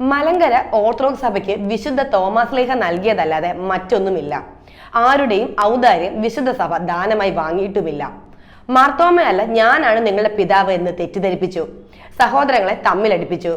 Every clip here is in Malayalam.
മലങ്കര ഓർത്തഡോക്സ് സഭയ്ക്ക് വിശുദ്ധ തോമസ് ലേഖ നൽകിയതല്ലാതെ മറ്റൊന്നുമില്ല. ആരുടെയും ഔദാര്യം വിശുദ്ധ സഭ ദാനമായി വാങ്ങിയിട്ടുമില്ല. മാർത്തോമയല്ല ഞാനാണ് നിങ്ങളുടെ പിതാവ് എന്ന് തെറ്റിദ്ധരിപ്പിച്ചു. സഹോദരങ്ങളെ തമ്മിലടിപ്പിച്ചു.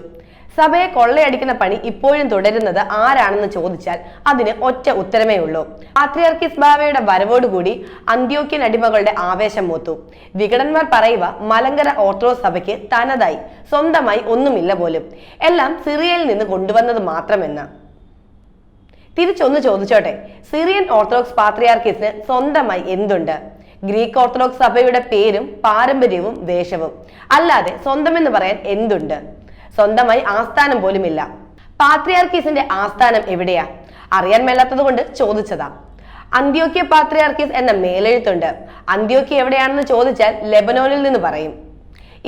സഭയെ കൊള്ളയടിക്കുന്ന പണി ഇപ്പോഴും തുടരുന്നത് ആരാണെന്ന് ചോദിച്ചാൽ അതിന് ഒറ്റ ഉത്തരമേ ഉള്ളൂ. പാത്രിയർക്കിസ് ബാവയുടെ വരവോടുകൂടി അന്ത്യോക്യൻ അടിമകളുടെ ആവേശം മൂത്തു. വികടന്മാർ പറയുക മലങ്കര ഓർത്തഡോക്സ് സഭയ്ക്ക് തനതായി സ്വന്തമായി ഒന്നുമില്ല പോലും. എല്ലാം സിറിയയിൽ നിന്ന് കൊണ്ടുവന്നത് മാത്രമെന്ന്. തിരിച്ചൊന്ന് ചോദിച്ചോട്ടെ സിറിയൻ ഓർത്തഡോക്സ് പാത്രിയാർക്കിസിന് സ്വന്തമായി എന്തുണ്ട്? ഗ്രീക്ക് ഓർത്തഡോക്സ് സഭയുടെ പേരും പാരമ്പര്യവും വേഷവും. അല്ലാതെ സ്വന്തമെന്ന് പറയാൻ എന്തുണ്ട്? സ്വന്തമായി ആസ്ഥാനം പോലുമില്ല. പാത്രിയാർക്കീസിന്റെ ആസ്ഥാനം എവിടെയാ? അറിയാൻ മേലാത്തത് കൊണ്ട് ചോദിച്ചതാ. അന്ത്യോക്യ പാത്രിയാർക്കീസ് എന്ന മേലെഴുത്തുണ്ട്. അന്ത്യോക്യ എവിടെയാണെന്ന് ചോദിച്ചാൽ ലെബനോനിൽ നിന്ന് പറയും.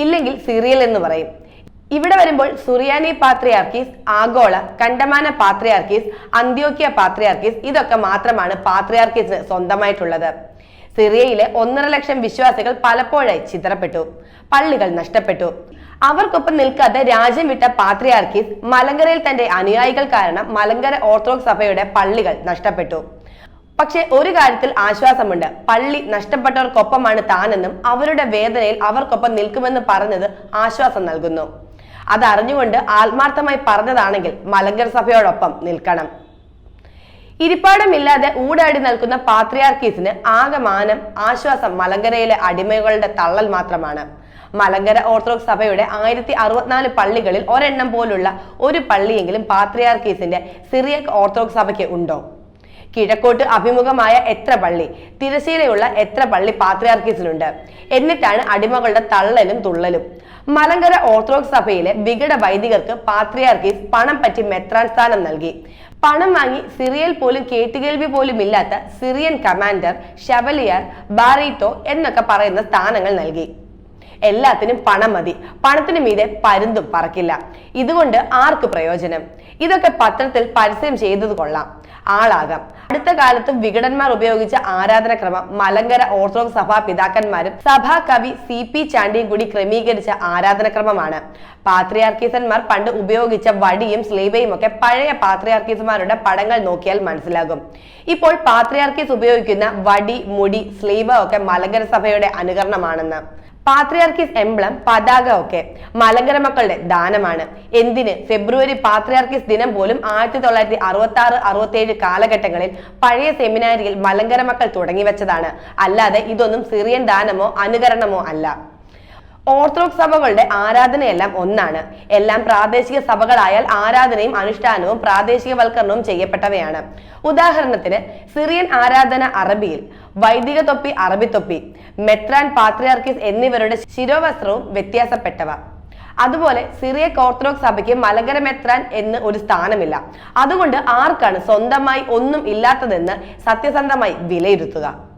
ഇല്ലെങ്കിൽ സിറിയൽ എന്ന് പറയും. ഇവിടെ വരുമ്പോൾ സുറിയാനി പാത്രിയാർക്കീസ് ആഗോള കണ്ടമാന പാത്രിയാർക്കീസ് അന്ത്യോക്യ പാത്രിയാർക്കീസ് ഇതൊക്കെ മാത്രമാണ് പാത്രിയാർക്കീസിന് സ്വന്തമായിട്ടുള്ളത്. സിറിയയിലെ ഒന്നര ലക്ഷം വിശ്വാസികൾ പലപ്പോഴായി ചിതറപ്പെട്ടു. പള്ളികൾ നഷ്ടപ്പെട്ടു. അവർക്കൊപ്പം നിൽക്കാതെ രാജ്യം വിട്ട പാത്രിയാർക്കീസ് മലങ്കരയിൽ തന്റെ അനുയായികൾ കാരണം മലങ്കര ഓർത്തഡോക്സ് സഭയുടെ പള്ളികൾ നഷ്ടപ്പെട്ടു. പക്ഷെ ഒരു കാര്യത്തിൽ ആശ്വാസമുണ്ട്. പള്ളി നഷ്ടപ്പെട്ടവർക്കൊപ്പമാണ് താനെന്നും അവരുടെ വേദനയിൽ അവർക്കൊപ്പം നിൽക്കുമെന്ന് പറഞ്ഞത് ആശ്വാസം നൽകുന്നു. അതറിഞ്ഞുകൊണ്ട് ആത്മാർത്ഥമായി പറഞ്ഞതാണെങ്കിൽ മലങ്കര സഭയോടൊപ്പം നിൽക്കണം. ഇരിപ്പാടമില്ലാതെ ഊടാടി നിൽക്കുന്ന പാത്രിയാർക്കീസിന് ആകമാനം ആശ്വാസം മലങ്കരയിലെ അടിമകളുടെ തള്ളൽ മാത്രമാണ്. മലങ്കര ഓർത്തഡോക്സ് സഭയുടെ ആയിരത്തി അറുപത്തിനാല് പള്ളികളിൽ ഒരെണ്ണം പോലുള്ള ഒരു പള്ളിയെങ്കിലും പാത്രിയാർക്കീസിന്റെ സിറിയക് ഓർത്തഡോക്സ് സഭയ്ക്ക് ഉണ്ടോ? കിഴക്കോട്ട് അഭിമുഖമായ എത്ര പള്ളി? തിരശ്ശീലയുള്ള എത്ര പള്ളി പാത്രിയാർക്കീസിലുണ്ട് എന്നിട്ടാണ് അടിമകളുടെ തള്ളലും തുള്ളലും. മലങ്കര ഓർത്തഡോക്സ് സഭയിലെ വികട വൈദികർക്ക് പാത്രിയാർക്കീസ് പണം പറ്റി മെത്രാൻ സ്ഥാനം നൽകി. പണം വാങ്ങി സിറിയൽ പോലും കേട്ടുകേൾവി പോലും ഇല്ലാത്ത സിറിയൻ കമാൻഡർ ഷവലിയർ ബാറിറ്റോ എന്നൊക്കെ പറയുന്ന സ്ഥാനങ്ങൾ നൽകി. എല്ലാത്തിനും പണം മതി. പണത്തിന് മീതെ പരുന്തും പറക്കില്ല. ഇതുകൊണ്ട് ആർക്ക് പ്രയോജനം? ഇതൊക്കെ പത്രത്തിൽ പരസ്യം ചെയ്തത് കൊള്ളാം. ആളാകാം. അടുത്ത കാലത്തും വികടന്മാർ ഉപയോഗിച്ച ആരാധനക്രമം മലങ്കര ഓർത്തഡോക്സ് സഭാ പിതാക്കന്മാരും സഭാ കവി സി പി ചാണ്ടിയും കൂടി ക്രമീകരിച്ച ആരാധനക്രമമാണ്. പാത്രിയാർക്കീസന്മാർ പണ്ട് ഉപയോഗിച്ച വടിയും സ്ലീബയും ഒക്കെ പഴയ പാത്രിയാർക്കീസുമാരുടെ പടങ്ങൾ നോക്കിയാൽ മനസ്സിലാകും. ഇപ്പോൾ പാത്രിയാർക്കീസ് ഉപയോഗിക്കുന്ന വടി മുടി സ്ലീബ ഒക്കെ മലങ്കര സഭയുടെ അനുകരണമാണെന്ന്. പാത്രിയാർക്കീസ് എംബ്ലം പതാക ഒക്കെ മലങ്കര മക്കളുടെ ദാനമാണ്. എന്തിന്? ഫെബ്രുവരി പാത്രിയാർക്കീസ് ദിനം പോലും ആയിരത്തി തൊള്ളായിരത്തി അറുപത്തി ആറ് അറുപത്തി ഏഴ് കാലഘട്ടങ്ങളിൽ പഴയ സെമിനാരിയിൽ മലങ്കര മക്കൾ തുടങ്ങി വെച്ചതാണ്. അല്ലാതെ ഇതൊന്നും സിറിയൻ ദാനമോ അനുകരണമോ അല്ല. ഓർത്തഡോക്സ് സഭകളുടെ ആരാധനയെല്ലാം ഒന്നാണ്. എല്ലാം പ്രാദേശിക സഭകളായാൽ ആരാധനയും അനുഷ്ഠാനവും പ്രാദേശികവൽക്കരണവും ചെയ്യപ്പെട്ടവയാണ്. ഉദാഹരണത്തിന് സിറിയൻ ആരാധന അറബിയിൽ വൈദിക തൊപ്പി അറബി തൊപ്പി മെത്രാൻ പാത്രിയാർക്കിസ് എന്നിവരുടെ ശിരോവസ്ത്രവും വ്യത്യാസപ്പെട്ടവ. അതുപോലെ സിറിയ ഓർത്തഡോക്സ് സഭയ്ക്ക് മലങ്കര മെത്രാൻ എന്ന് ഒരു സ്ഥാനമില്ല. അതുകൊണ്ട് ആർക്കാണ് സ്വന്തമായി ഒന്നും ഇല്ലാത്തതെന്ന് സത്യസന്ധമായി വിലയിരുത്തുക.